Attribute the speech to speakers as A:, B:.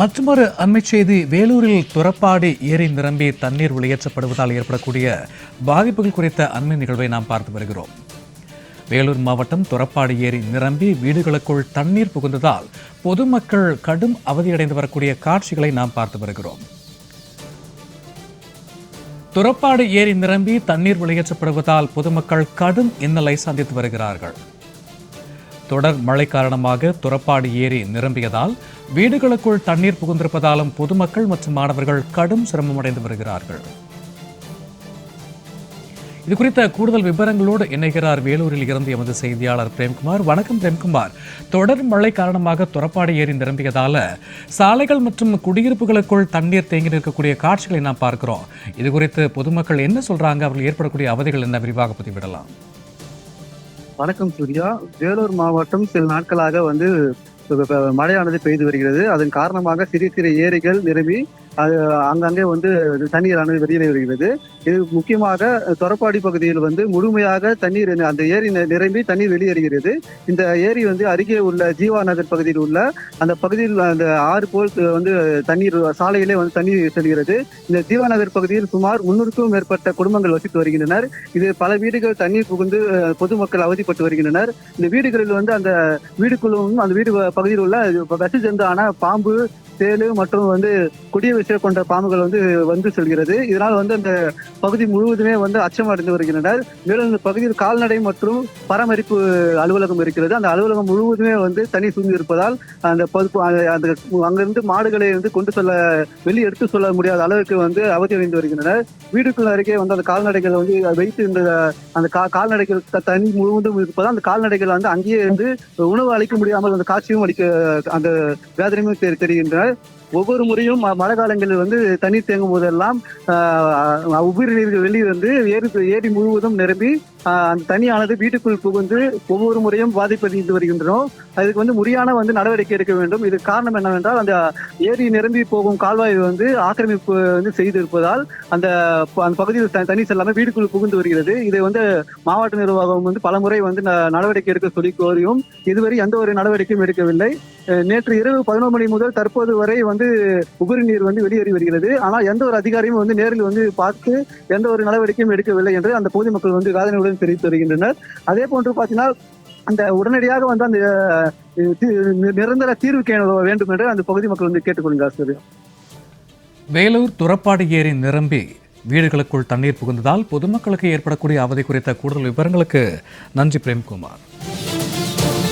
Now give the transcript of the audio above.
A: மற்றொரு அண்மைச் செய்தி வேலூரில் துறப்பாடி ஏரி நிரம்பி தண்ணீர் வெளியேற்றப்படுவதால் ஏற்படக்கூடிய பாதிப்புகள் குறித்த அண்மை நிகழ்வை நாம் பார்த்து வருகிறோம். வேலூர் மாவட்டம் துறப்பாடி ஏரி நிரம்பி வீடுகளுக்குள் தண்ணீர் புகுந்ததால் பொதுமக்கள் கடும் அவதியடைந்து வரக்கூடிய காட்சிகளை நாம் பார்த்து வருகிறோம். துறப்பாடு ஏரி நிரம்பி தண்ணீர் வெளியேற்றப்படுவதால் பொதுமக்கள் கடும் இன்னலை சந்தித்து வருகிறார்கள். தொடர் மழை காரணமாக துறப்பாடு ஏரி நிரம்பியதால் வீடுகளுக்குள் தண்ணீர் புகுந்திருப்பதாலும் பொதுமக்கள் மற்றும் மாணவர்கள் கடும் சிரமமடைந்து வருகிறார்கள். இது குறித்த கூடுதல் விவரங்களோடு இணைகிறார் வேலூரில் இருந்து எமது செய்தியாளர் பிரேம்குமார். வணக்கம் பிரேம்குமார். தொடர் மழை காரணமாக துறப்பாடு ஏரி நிரம்பியதால சாலைகள் மற்றும் குடியிருப்புகளுக்குள் தண்ணீர் தேங்கி நிற்கக்கூடிய காட்சிகளை நாம் பார்க்கிறோம். இது குறித்து பொதுமக்கள் என்ன சொல்றாங்க? அவர்கள் ஏற்படக்கூடிய அவதிகள் என்ன? விரிவாக பதிவிடலாம்.
B: வணக்கம் சூர்யா. வேலூர் மாவட்டம் சில நாட்களாக வந்து மழையானது பெய்து வருகிறது. அதன் காரணமாக சிறிய சிறிய ஏரிகள் நிரம்பி அது அங்கங்கே வந்து தண்ணீரானது வெளியிலே வருகிறது. இது முக்கியமாக தொரப்பாடி பகுதியில் வந்து முழுமையாக தண்ணீர் அந்த ஏரி நிரம்பி தண்ணீர் வெளியேறுகிறது. இந்த ஏரி வந்து அருகே உள்ள ஜீவா நகர் பகுதியில் உள்ள அந்த பகுதியில் அந்த ஆறு போல் வந்து தண்ணீர் சாலையிலே வந்து தண்ணீர் செல்கிறது. இந்த ஜீவா நகர் பகுதியில் சுமார் முன்னூறுக்கும் மேற்பட்ட குடும்பங்கள் வசித்து வருகின்றனர். இது பல வீடுகள் தண்ணீர் புகுந்து பொதுமக்கள் அவதிப்பட்டு வருகின்றனர். இந்த வீடுகளில் வந்து அந்த வீடுக்குள்ளும் அந்த வீடு பகுதியில் உள்ள வசி ஜந்தான பாம்பு தேலு மற்றும் வந்து கொடிய விஷயம் கொண்ட பாம்புகள் வந்து வந்து செல்கிறது. இதனால் வந்து அந்த பகுதி முழுவதுமே வந்து அச்சம் அடைந்து வருகின்றனர். மேலும் இந்த பகுதியில் கால்நடை மற்றும் பராமரிப்பு அலுவலகம் இருக்கிறது. அந்த அலுவலகம் முழுவதுமே வந்து தனி சூழ்ந்து இருப்பதால் அந்த பகுப்பு அந்த- அந்த அங்கிருந்து மாடுகளை வந்து கொண்டு செல்ல வெளியே எடுத்து சொல்ல முடியாத அளவுக்கு வந்து அவதி அடைந்து வருகின்றனர். வீடுக்குள் அருகே வந்து அந்த கால்நடைகளை வந்து வைத்து இந்த அந்த கா கால்நடைகள் தனி முழுவதும் இருப்பதால் அந்த கால்நடைகள் வந்து அங்கேயே இருந்து உணவு அளிக்க முடியாமல் அந்த காட்சியும் அளிக்க அந்த வேதனையும் தெரிகின்றனர். ஒவ்வொரு முறையும் ம- மழை காலங்களில் வந்து தண்ணீர் தேங்கும் போதெல்லாம் உபரி நீர் வெளியே வந்து ஏரி ஏரி முழுவதும் நிரம்பி அந்த தண்ணியானது வீட்டுக்குள் புகுந்து ஒவ்வொரு முறையும் பாதிப்படைந்து வருகின்றோம் அதுக்கு வந்து முறையான வந்து நடவடிக்கை எடுக்க வேண்டும். இது காரணம் என்னவென்றால் அந்த ஏரி நிரம்பி போகும் கால்வாய் வந்து ஆக்கிரமிப்பு வந்து செய்து இருப்பதால் அந்த ப- அந்த பகுதியில் த- தண்ணி செல்லாமல் வீட்டுக்குள் புகுந்து வருகிறது. இதை வந்து மாவட்ட நிர்வாகம் வந்து பலமுறை வந்து ந- நடவடிக்கை எடுக்க சொல்லி கோரியும். இதுவரை எந்த ஒரு நடவடிக்கையும் எடுக்கவில்லை. நேற்று இரவு பதினோரு மணி முதல் தற்போது வரை வந்து வந்து உபரி நீர் வந்து வெளியேறி வருகிறது. ஆனால் எந்த ஒரு அதிகாரியும் வந்து நேரில் வந்து பார்த்து எந்த ஒரு நடவடிக்கையும் எடுக்கவில்லை என்று அந்த பகுதி மக்கள் வந்து வேதனையுடன் தெரிவித்து வருகின்றனர். அதே போன்று பார்த்தீங்கன்னா அந்த உடனடியாக வந்து அந்த நிரந்தர தீர்வு காண வேண்டும் என்று அந்த பகுதி மக்கள் வந்து கேட்டுக்கொள்கிறார் சார்.
A: வேலூர் துறப்பாடு ஏரி நிரம்பி வீடுகளுக்குள் தண்ணீர் புகுந்ததால் பொதுமக்களுக்கு ஏற்படக்கூடிய அவதி குறித்த கூடுதல் விவரங்களுக்கு நன்றி பிரேம்குமார்.